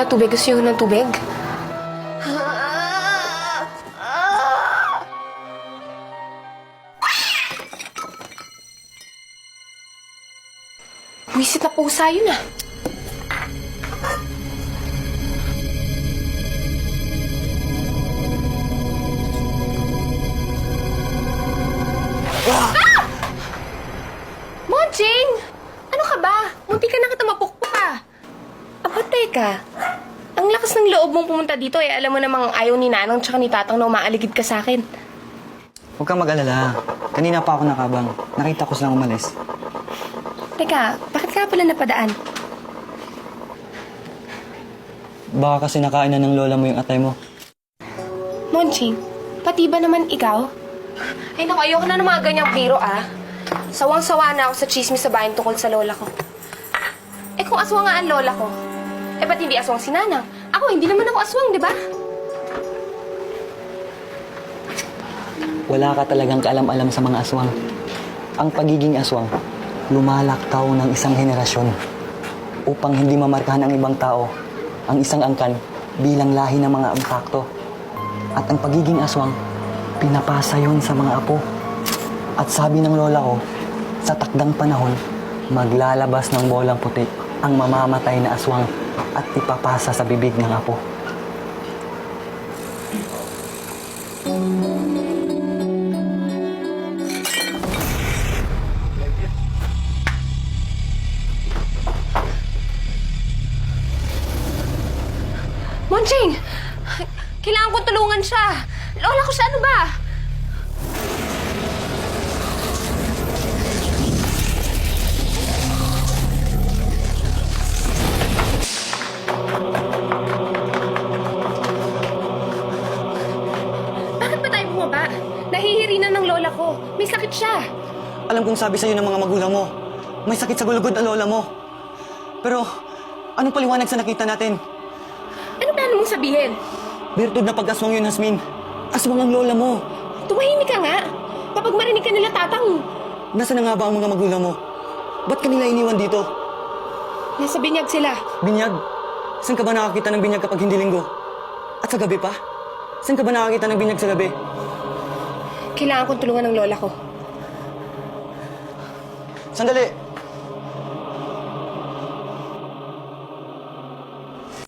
pala tubig. Gusto niyo ng tubig? Buisit na pusa yun ah. Ah! Monching! Ano ka ba? Munti ka na teka. Ang lakas ng loob mong pumunta dito eh. Alam mo namang ayaw ni Nanang tsaka ni Tatang na umaaligid ka sa akin. Huwag kang mag-alala. Kanina pa ako nakabang. Nakita ko silang umalis. Teka, bakit ka pala napadaan? Baka kasi nakain na ng lola mo yung atay mo. Monching, pati ba naman ikaw? Ay naku, ayoko na ng mga ganyang biro ah. Sawang-sawa na ako sa chismis sa bayan tungkol sa lola ko. Eh kung aswang nga ang lola ko, eh ba't hindi aswang si Nanang? Ako, hindi naman ako aswang, di ba? Wala ka talagang kaalam-alam sa mga aswang. Ang pagiging aswang, lumalaktaw ng isang henerasyon upang hindi mamarkahan ang ibang tao ang isang angkan bilang lahi ng mga impacto. At ang pagiging aswang, pinapasa yon sa mga apo. At sabi ng lola ko, sa takdang panahon, maglalabas ng bolang puti ang mamamatay na aswang at ipapasa sa bibig ng apo. Monching! Kailangan kong tulungan siya. Lola ko siya, ano ba? Na ng lola ko. May sakit siya. Alam kong sabi sa'yo ng mga magulang mo, may sakit sa gulugod ang lola mo. Pero, anong paliwanag sa nakita natin? Ano plano mong sabihin? Birtud na pag-aswang yun, Hasmin. Aswang ang lola mo. Tumahimik ka nga. Kapag marinig ka nila tatang, Nasaan na nga ba ang mga magulang mo? Ba't kanila iniwan dito? nasa binyag sila. Binyag? Saan ka ba nakakita ng binyag kapag hindi linggo? At sa gabi pa? Saan ka ba nakakita ng binyag sa gabi? Kailangan kong tulungan ng lola ko. Sandali!